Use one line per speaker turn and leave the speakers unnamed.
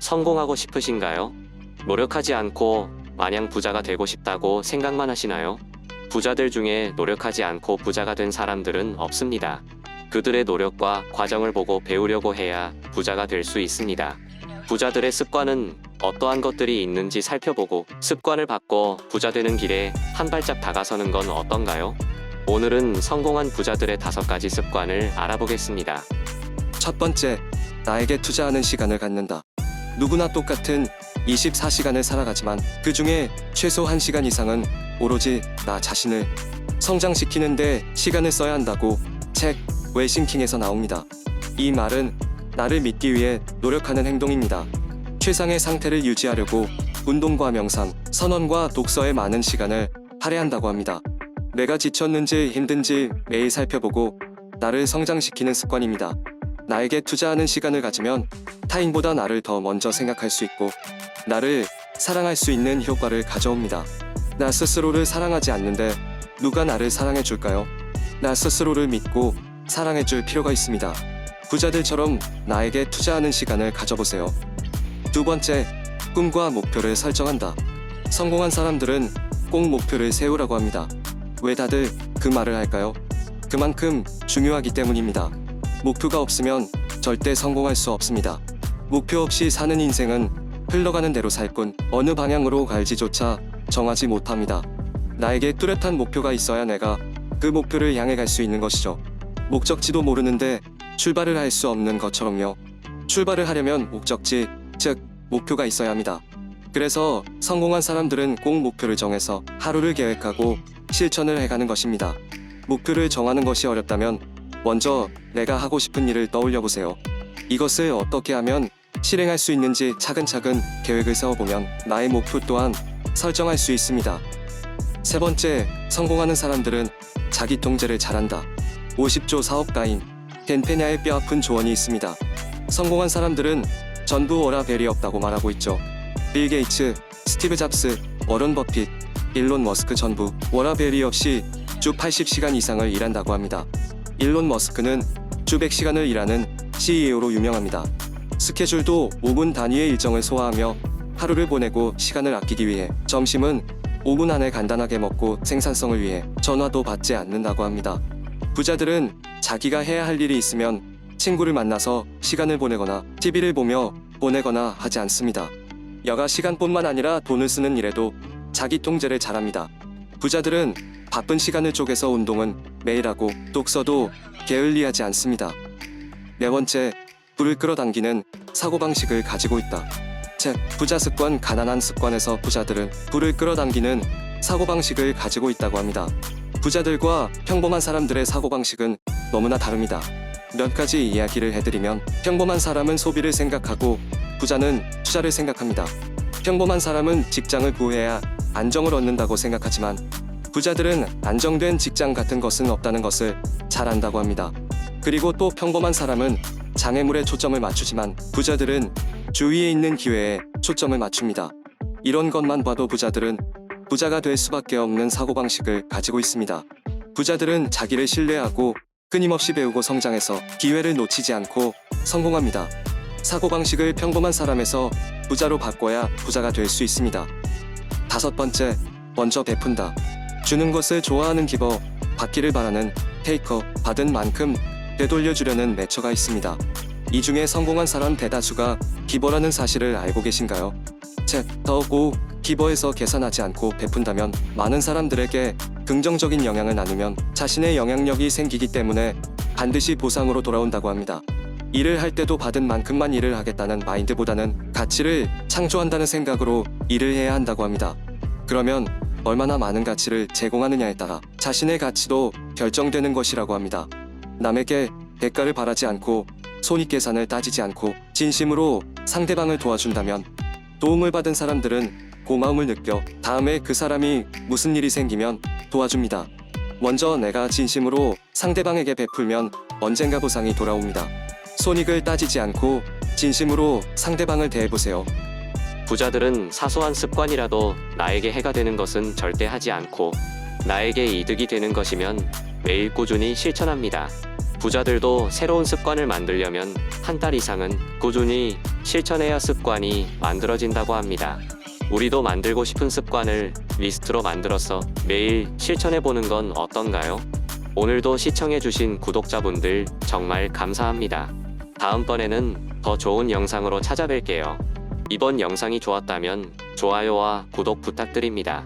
성공하고 싶으신가요? 노력하지 않고 마냥 부자가 되고 싶다고 생각만 하시나요? 부자들 중에 노력하지 않고 부자가 된 사람들은 없습니다. 그들의 노력과 과정을 보고 배우려고 해야 부자가 될 수 있습니다. 부자들의 습관은 어떠한 것들이 있는지 살펴보고 습관을 바꿔 부자 되는 길에 한 발짝 다가서는 건 어떤가요? 오늘은 성공한 부자들의 다섯 가지 습관을 알아보겠습니다.
첫 번째, 나에게 투자하는 시간을 갖는다. 누구나 똑같은 24시간을 살아가지만 그 중에 최소 1시간 이상은 오로지 나 자신을 성장시키는데 시간을 써야 한다고 책 웨싱킹에서 나옵니다. 이 말은 나를 믿기 위해 노력하는 행동입니다. 최상의 상태를 유지하려고 운동과 명상, 선언과 독서에 많은 시간을 할애한다고 합니다. 내가 지쳤는지 힘든지 매일 살펴보고 나를 성장시키는 습관입니다. 나에게 투자하는 시간을 가지면 타인보다 나를 더 먼저 생각할 수 있고 나를 사랑할 수 있는 효과를 가져옵니다. 나 스스로를 사랑하지 않는데 누가 나를 사랑해 줄까요? 나 스스로를 믿고 사랑해 줄 필요가 있습니다. 부자들처럼 나에게 투자하는 시간을 가져보세요. 두 번째, 꿈과 목표를 설정한다. 성공한 사람들은 꼭 목표를 세우라고 합니다. 왜 다들 그 말을 할까요? 그만큼 중요하기 때문입니다. 목표가 없으면 절대 성공할 수 없습니다. 목표 없이 사는 인생은 흘러가는 대로 살 뿐 어느 방향으로 갈지조차 정하지 못합니다. 나에게 뚜렷한 목표가 있어야 내가 그 목표를 향해 갈 수 있는 것이죠. 목적지도 모르는데 출발을 할 수 없는 것처럼요. 출발을 하려면 목적지, 즉 목표가 있어야 합니다. 그래서 성공한 사람들은 꼭 목표를 정해서 하루를 계획하고 실천을 해가는 것입니다. 목표를 정하는 것이 어렵다면 먼저 내가 하고 싶은 일을 떠올려 보세요. 이것을 어떻게 하면 실행할 수 있는지 차근차근 계획을 세워보면 나의 목표 또한 설정할 수 있습니다. 세 번째, 성공하는 사람들은 자기 통제를 잘한다. 50조 사업가인 덴페냐의 뼈아픈 조언이 있습니다. 성공한 사람들은 전부 워라벨이 없다고 말하고 있죠. 빌 게이츠, 스티브 잡스, 워런 버핏, 일론 머스크 전부 워라벨이 없이 주 80시간 이상을 일한다고 합니다. 일론 머스크는 주 100시간을 일하는 CEO로 유명합니다. 스케줄도 5분 단위의 일정을 소화하며 하루를 보내고 시간을 아끼기 위해 점심은 5분 안에 간단하게 먹고 생산성을 위해 전화도 받지 않는다고 합니다. 부자들은 자기가 해야 할 일이 있으면 친구를 만나서 시간을 보내거나 TV를 보며 보내거나 하지 않습니다. 여가 시간뿐만 아니라 돈을 쓰는 일에도 자기 통제를 잘합니다. 부자들은 바쁜 시간을 쪼개서 운동은 매일 하고 독서도 게을리하지 않습니다. 네 번째, 불을 끌어당기는 사고방식을 가지고 있다. 책 부자 습관 가난한 습관에서 부자들은 불을 끌어당기는 사고방식을 가지고 있다고 합니다. 부자들과 평범한 사람들의 사고방식은 너무나 다릅니다. 몇 가지 이야기를 해드리면 평범한 사람은 소비를 생각하고 부자는 투자를 생각합니다. 평범한 사람은 직장을 구해야 안정을 얻는다고 생각하지만 부자들은 안정된 직장 같은 것은 없다는 것을 잘 안다고 합니다. 그리고 또 평범한 사람은 장애물에 초점을 맞추지만 부자들은 주위에 있는 기회에 초점을 맞춥니다. 이런 것만 봐도 부자들은 부자가 될 수밖에 없는 사고방식을 가지고 있습니다. 부자들은 자기를 신뢰하고 끊임없이 배우고 성장해서 기회를 놓치지 않고 성공합니다. 사고방식을 평범한 사람에서 부자로 바꿔야 부자가 될 수 있습니다. 다섯 번째, 먼저 베푼다. 주는 것을 좋아하는 기버, 받기를 바라는 테이커, 받은 만큼 되돌려주려는 매처가 있습니다. 이 중에 성공한 사람 대다수가 기버라는 사실을 알고 계신가요? 책, 더고 기버에서 계산하지 않고 베푼다면 많은 사람들에게 긍정적인 영향을 나누면 자신의 영향력이 생기기 때문에 반드시 보상으로 돌아온다고 합니다. 일을 할 때도 받은 만큼만 일을 하겠다는 마인드보다는 가치를 창조한다는 생각으로 일을 해야 한다고 합니다. 그러면 얼마나 많은 가치를 제공하느냐에 따라 자신의 가치도 결정되는 것이라고 합니다. 남에게 대가를 바라지 않고 손익 계산을 따지지 않고 진심으로 상대방을 도와준다면 도움을 받은 사람들은 고마움을 느껴 다음에 그 사람이 무슨 일이 생기면 도와줍니다. 먼저 내가 진심으로 상대방에게 베풀면 언젠가 보상이 돌아옵니다. 손익을 따지지 않고 진심으로 상대방을 대해보세요.
부자들은 사소한 습관이라도 나에게 해가 되는 것은 절대 하지 않고 나에게 이득이 되는 것이면 매일 꾸준히 실천합니다. 부자들도 새로운 습관을 만들려면 한 달 이상은 꾸준히 실천해야 습관이 만들어진다고 합니다. 우리도 만들고 싶은 습관을 리스트로 만들어서 매일 실천해 보는 건 어떤가요? 오늘도 시청해주신 구독자분들 정말 감사합니다. 다음번에는 더 좋은 영상으로 찾아뵐게요. 이번 영상이 좋았다면 좋아요와 구독 부탁드립니다.